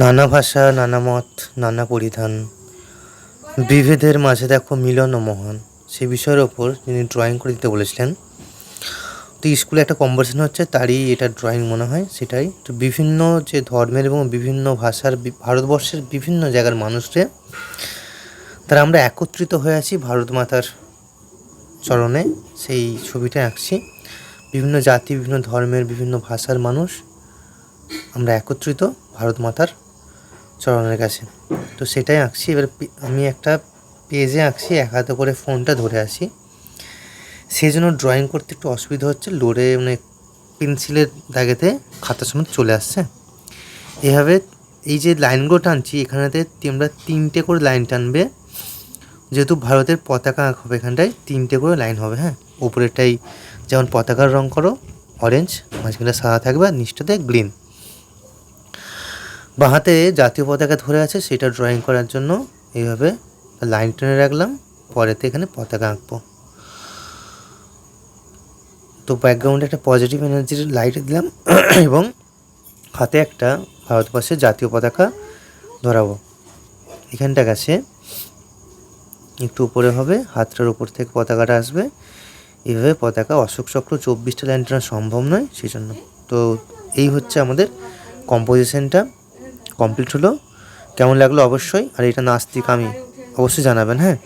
নানা ভাষা, নানা মত, নানা পরিধান। বিভেদের মাঝে দেখো মিলন ও মহান। সেই বিষয়ের ওপর তিনি ড্রয়িং করে দিতে বলেছিলেন, তো স্কুলে একটা কম্পিটিশন হচ্ছে, তারই এটা ড্রয়িং মনে হয়, সেটাই। তো বিভিন্ন যে ধর্মের এবং বিভিন্ন ভাষার ভারতবর্ষের বিভিন্ন জায়গার মানুষরে তারা আমরা একত্রিত হয়ে আছি ভারত মাতার চরণে। সেই ছবিটা আঁকছি। বিভিন্ন জাতি, বিভিন্ন ধর্মের, বিভিন্ন ভাষার মানুষ আমরা একত্রিত ভারত মাতার চরণের কাছে। তো সেটাই আঁকছি। এবার আমি একটা পেজে আঁকছি, এক হাতে করে ফোনটা ধরে আসি সেই জন্য ড্রয়িং করতে একটু অসুবিধা হচ্ছে। লোডে মানে পেন্সিলের দাগেতে খাতার সময় চলে আসছে। এভাবে এই যে লাইনগুলো টানছি, এখানেতে তোমরা তিনটে করে লাইন টানবে। যেহেতু ভারতের পতাকা আঁক হবে এখানটায়, তিনটে করে লাইন হবে হ্যাঁ? উপরেরটাই যেমন পতাকার রং করো অরেঞ্জ মাঝখানে সাদা থাকবে আর নিচটাতে গ্রিন বা হাতে জাতীয় পতাকা ধরে আছে, সেটা ড্রয়িং করার জন্য এইভাবে লাইন টেনে রাখলাম পরেতে এখানে পতাকা আঁকবো। তো ব্যাকগ্রাউন্ডে একটা পজিটিভ এনার্জির লাইট দিলাম, এবং হাতে একটা ভারতবর্ষের জাতীয় পতাকা ধরাবো। এখানটা গেছে একটু উপরে হবে, হাতটার উপর থেকে পতাকাটা আসবে। এইভাবে পতাকা অশোক চক্র চব্বিশটা লাইন টানা সম্ভব নয় সেই জন্য তো এই হচ্ছে আমাদের কম্পোজিশনটা কমপ্লিট হলো। কেমন লাগল? অবশ্যই। আর এটা নাস্তিক আমি। অবশ্যই জানাবেন হ্যাঁ?